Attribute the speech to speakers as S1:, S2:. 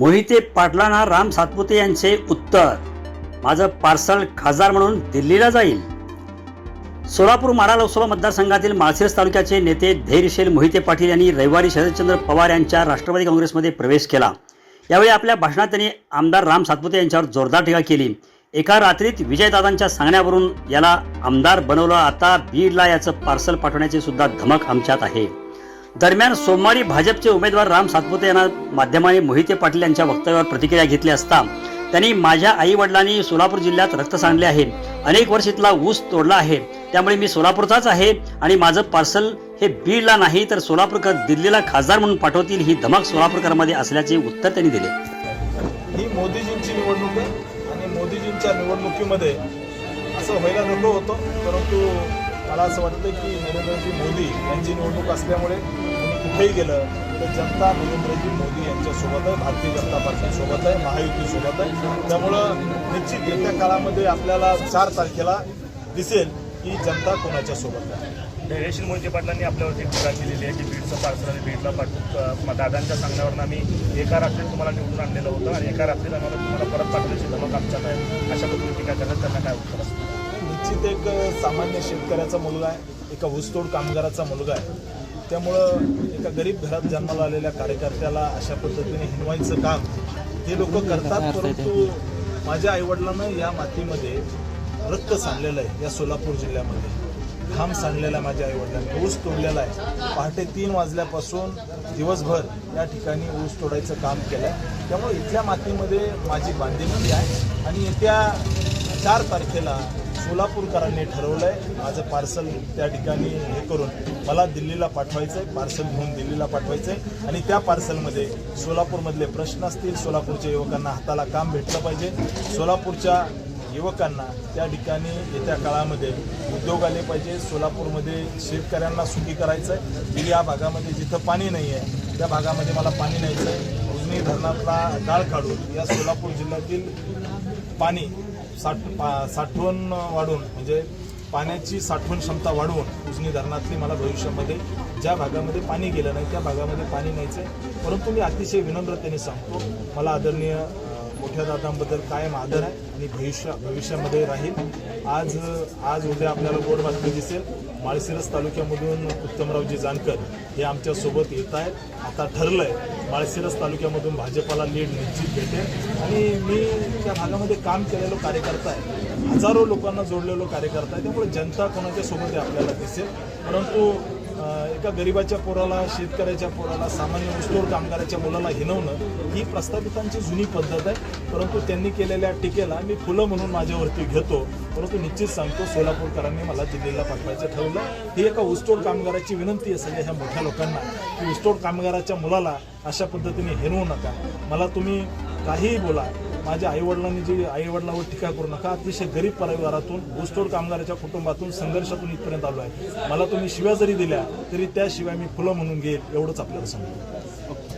S1: मोहिते पाटलांना राम सातपुते यांचे उत्तर. माझं पार्सल खासदार म्हणून दिल्लीला जाईल. सोलापूर माढा लोकसभा मतदारसंघातील माळशिरस तालुक्याचे नेते धैर्यशील मोहिते पाटील यांनी रविवारी शरदचंद्र पवार यांच्या राष्ट्रवादी काँग्रेसमध्ये प्रवेश केला. यावेळी आपल्या भाषणात त्यांनी आमदार राम सातपुते यांच्यावर जोरदार टीका केली. एका रात्रीत विजयदादांच्या सांगण्यावरून याला आमदार बनवलं आता बीडला याचं पार्सल पाठवण्याची सुद्धा धमक आमच्यात आहे. दरम्यान सोमवारी भाजपचे उमेदवार राम सातपुते यांना माध्यमाने मोहिते पाटील यांच्या वक्तव्यावर प्रतिक्रिया घेतली असता त्यांनी माझ्या आई वडिलांनी सोलापूर जिल्ह्यात रक्त सांडले आहे. अनेक वर्ष इथला ऊस तोडला आहे. त्यामुळे मी सोलापूरचाच आहे आणि माझं पार्सल हे बीडला नाही तर सोलापूरकर दिल्लीला खासदार म्हणून पाठवतील ही धमक सोलापूरकरमध्ये असल्याचे उत्तर त्यांनी दिले.
S2: ही मोदीजींची निवडणूक आहे आणि मोदीजींच्या निवडणुकीमध्ये असं व्हायला नको होतं परंतु मला असं वाटतं की नरेंद्रजी मोदी यांची निवडणूक असल्यामुळे कुठेही गेलं तर जनता नरेंद्रजी मोदी यांच्यासोबत आहे भारतीय जनता पार्टीसोबत आहे महायुतीसोबत आहे त्यामुळं निश्चित येत्या काळामध्ये आपल्याला चार तारखेला दिसेल की जनता कोणाच्या सोबत आहे.
S3: धैर्यशील मोहिते पाटलांनी आपल्यावरती टीका केलेली आहे की बीडचं पार्सल आणि बीडला पाठवून दादांच्या सांगण्यावरून आम्ही एका रात्रीत तुम्हाला निवडून आणलेलं होतं आणि एका रात्रीत आम्हाला तुम्हाला परत पाठवण्याची धमक आमच्यात आहे. अशा पद्धतीने टीका करण्यात त्यांना काय उत्तर असतं?
S2: निश्चित एक सामान्य शेतकऱ्याचा मुलगा आहे एका ऊसतोड कामगाराचा मुलगा आहे. त्यामुळं एका गरीब घरात जन्माला आलेल्या कार्यकर्त्याला अशा पद्धतीने हिनवायचं काम हे लोक करतात परंतु माझ्या आईवडिलांना या मातीमध्ये रक्त सांडलेलं आहे या सोलापूर जिल्ह्यामध्ये. घाम सांडलेला आहे माझ्या आईवडिलांनी. ऊस तोडलेला आहे. पहाटे तीन वाजल्यापासून दिवसभर या ठिकाणी ऊस तोडायचं काम केलं आहे त्यामुळे इथल्या मातीमध्ये माझी बांधिलकी आहे आणि येत्या चार तारखेला सोलापूरकरांनी ठरवलं आहे माझं पार्सल त्या ठिकाणी हे करून मला दिल्लीला पाठवायचं आहे पार्सल घेऊन दिल्लीला पाठवायचं आहे आणि त्या पार्सलमध्ये सोलापूरमधले प्रश्न असतील सोलापूरच्या युवकांना हाताला काम भेटलं पाहिजे. सोलापूरच्या युवकांना त्या ठिकाणी येत्या काळामध्ये उद्योग आले पाहिजे. सोलापूरमध्ये शेतकऱ्यांना सुखी करायचं आहे की या भागामध्ये जिथं पाणी नाही आहे त्या भागामध्ये मला पाणी न्यायचं आहे उजनी धरणातला गाळ काढून या सोलापूर जिल्ह्यातील पाणी साठ पा साठवण वाढवून म्हणजे पाण्याची साठवण क्षमता वाढवून उजनी धरणातली मला भविष्यामध्ये ज्या भागामध्ये पाणी गेलं नाही त्या भागामध्ये पाणी न्यायचं आहे परंतु मी अतिशय विनम्रतेने सांगतो मला आदरणीय मोठ्या दादांबद्दल कायम आदर आहे आणि भविष्य भविष्यामध्ये राहील. आज आज उद्या आपल्याला गोड बातमी दिसेल. माळशिरस तालुक्यामधून उत्तमरावजी जानकर हे आमच्यासोबत येत आहेत. आता ठरलं आहे माळशिरस तालुक्यामधून भाजपाला लीड निश्चित भेटेल. आणि मी त्या भागामध्ये काम केलेलो कार्यकर्ता आहे हजारो लोकांना जोडलेलो कार्यकर्ता आहे त्यामुळे जनता कोणाच्या सोबत आहे आपल्याला दिसेल. परंतु एका गरिबाच्या पोराला शेतकऱ्याच्या पोराला सामान्य ऊसतोड कामगाराच्या मुलाला हिनवणं ही प्रस्थापितांची जुनी पद्धत आहे. परंतु त्यांनी केलेल्या टीकेला मी फुलं म्हणून माझ्यावरती घेतो. परंतु निश्चित सांगतो सोलापूरकरांनी मला दिल्लीला पाठवायचं ठरवलं. ही एका ऊसतोड कामगाराची विनंती आहे सगळ्या ह्या मोठ्या लोकांना की ऊसतोड कामगाराच्या मुलाला अशा पद्धतीने हिनवू नका. मला तुम्ही काहीही बोला माझ्या आईवडिलांनी जी आईवडिलांवर टीका करू नका. अतिशय गरीब परिवारातून ऊसतोड कामगाराच्या कुटुंबातून संघर्षातून इथपर्यंत आलो आहे मला तुम्ही शिव्या जरी दिल्या तरी त्या शिवाय मी फुलं म्हणून घेईल एवढंच आपल्याला सांगतो.